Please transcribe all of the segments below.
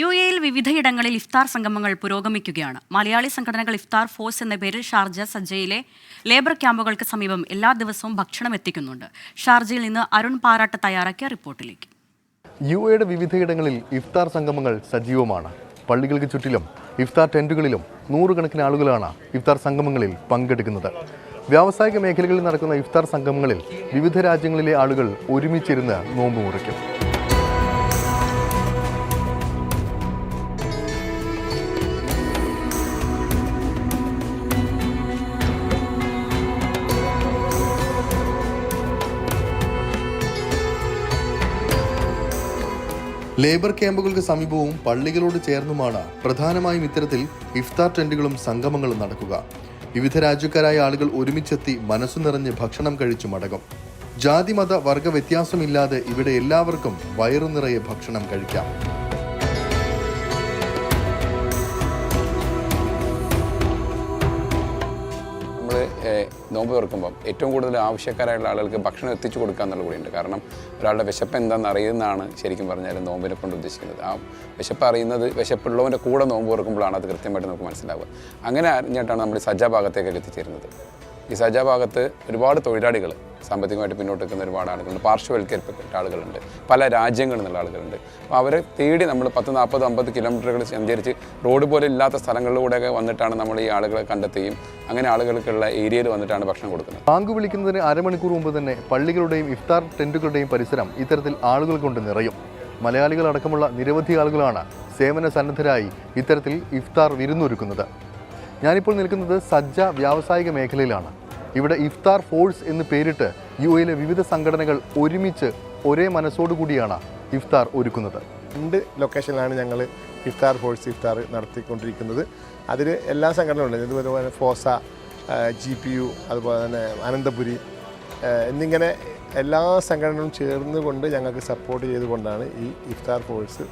U എയിൽ വിവിധയിടങ്ങളിൽ ഇഫ്താർ സംഗമങ്ങൾ പുരോഗമിക്കുകയാണ്. മലയാളി സംഘടനകൾ ഇഫ്താർ ഫോഴ്സ് എന്ന പേരിൽ ഷാർജ സജ്ജയിലെ ലേബർ ക്യാമ്പുകൾക്ക് സമീപം എല്ലാ ദിവസവും ഭക്ഷണം എത്തിക്കുന്നുണ്ട്. ഷാർജയിൽ നിന്ന് അരുൺ പാറാട്ട് തയ്യാറാക്കിയ റിപ്പോർട്ടിലേക്ക്. യു എയുടെ വിവിധയിടങ്ങളിൽ ഇഫ്താർ സംഗമങ്ങൾ സജീവമാണ്. പള്ളികൾക്ക് ചുറ്റിലും ഇഫ്താർ ടെന്റുകളിലും നൂറുകണക്കിന് ആളുകളാണ് ഇഫ്താർ സംഗമങ്ങളിൽ പങ്കെടുക്കുന്നത്. വ്യാവസായിക മേഖലകളിൽ നടക്കുന്ന ഇഫ്താർ സംഗമങ്ങളിൽ വിവിധ രാജ്യങ്ങളിലെ ആളുകൾ ഒരുമിച്ചിരുന്ന് നോമ്പ് മുറിക്കും. ലേബർ ക്യാമ്പുകൾക്ക് സമീപവും പള്ളികളോട് ചേർന്നുമാണ് പ്രധാനമായും ഇത്തരത്തിൽ ഇഫ്താർ ടെന്റുകളും സംഗമങ്ങളും നടക്കുക. വിവിധ രാജ്യക്കാരായ ആളുകൾ ഒരുമിച്ചെത്തി മനസ്സു നിറഞ്ഞ് ഭക്ഷണം കഴിച്ചു മടങ്ങും. ജാതി മത വർഗ വ്യത്യാസമില്ലാതെ ഇവിടെ എല്ലാവർക്കും വയറു നിറയെ ഭക്ഷണം കഴിക്കാം. നോമ്പ് തുറക്കുമ്പോൾ ഏറ്റവും കൂടുതൽ ആവശ്യക്കാരായുള്ള ആളുകൾക്ക് ഭക്ഷണം എത്തിച്ചു കൊടുക്കുക എന്നുള്ള കൂടിയുണ്ട്. കാരണം ഒരാളുടെ വിശപ്പ് എന്താണെന്ന് അറിയുന്നതാണ് ശരിക്കും പറഞ്ഞാൽ നോമ്പിനെ കൊണ്ട് ഉദ്ദേശിക്കുന്നത്. ആ വിശപ്പ് അറിയുന്നത് വിശപ്പുള്ളവന്റെ കൂടെ നോമ്പ് തുറക്കുമ്പോഴാണ് അത് കൃത്യമായിട്ട് നമുക്ക് മനസ്സിലാവുക. അങ്ങനെ അറിഞ്ഞിട്ടാണ് നമ്മൾ സജ്ജ ഭാഗത്തേക്ക് എത്തിച്ചേരുന്നത്. ഈ സജ്ജ ഭാഗത്ത് ഒരുപാട് തൊഴിലാളികൾ സാമ്പത്തികമായിട്ട് പിന്നോട്ട് നിൽക്കുന്ന ഒരുപാട് ആളുകളുണ്ട്. പാർശ്വവൽക്കരിക്കപ്പെട്ട ആളുകളുണ്ട്. പല രാജ്യങ്ങളിൽ നിന്നുള്ള ആളുകളുണ്ട്. അപ്പോൾ അവരെ തേടി നമ്മൾ പത്ത് നാൽപ്പത് അമ്പത് കിലോമീറ്ററുകൾ സഞ്ചരിച്ച് റോഡ് പോലെ ഇല്ലാത്ത സ്ഥലങ്ങളിലൂടെയൊക്കെ വന്നിട്ടാണ് നമ്മൾ ഈ ആളുകളെ കണ്ടെത്തുകയും അങ്ങനെ ആളുകൾക്കുള്ള ഏരിയയിൽ വന്നിട്ടാണ് ഭക്ഷണം കൊടുക്കുന്നത്. ബാങ്ക് വിളിക്കുന്നതിന് അരമണിക്കൂർ മുമ്പ് തന്നെ പള്ളികളുടെയും ഇഫ്താർ ടെന്റുകളുടെയും പരിസരം ഇത്തരത്തിൽ ആളുകൾ കൊണ്ട് നിറയും. മലയാളികൾ അടക്കമുള്ള നിരവധി ആളുകളാണ് സേവന സന്നദ്ധരായി ഇത്തരത്തിൽ ഇഫ്താർ വിരുന്നൊരുക്കുന്നത്. ഞാനിപ്പോൾ നിൽക്കുന്നത് സജ്ജ വ്യാവസായിക മേഖലയിലാണ്. ഇവിടെ ഇഫ്താർ ഫോഴ്സ് എന്ന് പേരിട്ട് യു എയിലെ വിവിധ സംഘടനകൾ ഒരുമിച്ച് ഒരേ മനസ്സോടുകൂടിയാണ് ഇഫ്താർ ഒരുക്കുന്നത്. രണ്ട് ലൊക്കേഷനിലാണ് ഞങ്ങൾ ഇഫ്താർ ഫോഴ്സ് ഇഫ്താർ നടത്തിക്കൊണ്ടിരിക്കുന്നത്. അതിൽ എല്ലാ സംഘടനകളും ഇതുപോലെ ഫോസ ജി പി യു അതുപോലെ തന്നെ അനന്തപുരി എന്നിങ്ങനെ എല്ലാ സംഘടനകളും ചേർന്നുകൊണ്ട് ഞങ്ങൾക്ക് സപ്പോർട്ട് ചെയ്തുകൊണ്ടാണ് ഈ ഇഫ്താർ ഫോഴ്സ്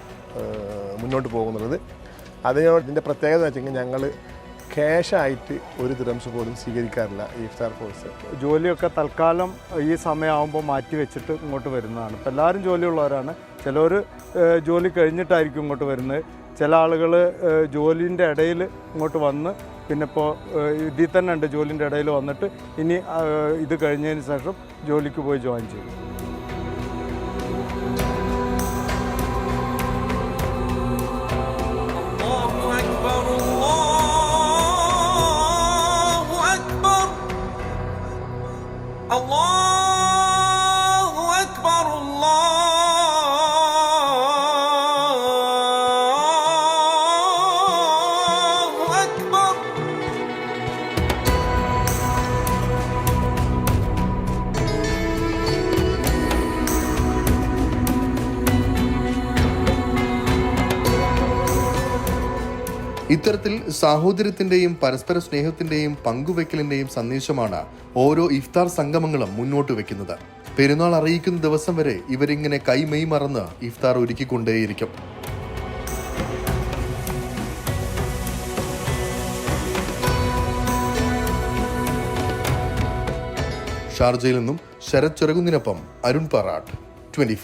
മുന്നോട്ട് പോകുന്നത്. അതിനോട് ഇതിന്റെ പ്രത്യേകത വെച്ചെങ്കിൽ ഞങ്ങൾ ക്യാഷായിട്ട് ഒരു ദ്രംസ് പോലും സ്വീകരിക്കാറില്ല ഈ ഇഫ്താർ കോഴ്സ് ജോലിയൊക്കെ തൽക്കാലം ഈ സമയമാകുമ്പോൾ മാറ്റി വെച്ചിട്ട് ഇങ്ങോട്ട് വരുന്നതാണ്. ഇപ്പോൾ എല്ലാവരും ജോലിയുള്ളവരാണ്. ചിലർ ജോലി കഴിഞ്ഞിട്ടായിരിക്കും ഇങ്ങോട്ട് വരുന്നത്. ചില ആളുകൾ ജോലിന്റെ ഇടയിൽ ഇങ്ങോട്ട് വന്ന് പിന്നെ ഇപ്പോൾ ഇതിൽ തന്നെ ഉണ്ട് ജോലിന്റെ ഇടയിൽ വന്നിട്ട് ഇനി ഇത് കഴിഞ്ഞതിന് ശേഷം ജോലിക്ക് പോയി ജോയിൻ ചെയ്യും. ഇത്തരത്തിൽ സാഹോദര്യത്തിന്റെയും പരസ്പര സ്നേഹത്തിന്റെയും പങ്കുവെക്കലിന്റെയും സന്ദേശമാണ് ഓരോ ഇഫ്താർ സംഗമങ്ങളും മുന്നോട്ട് വെക്കുന്നത്. പെരുന്നാൾ അറിയിക്കുന്ന ദിവസം വരെ ഇവരിങ്ങനെ കൈമൈ മറന്ന് ഇഫ്താർ ഒരുക്കിക്കൊണ്ടേയിരിക്കും. ഷാർജയിൽ നിന്നും ശരത് ചെറുകുന്നിനൊപ്പം അരുൺ പറാട്ട് ട്വന്റി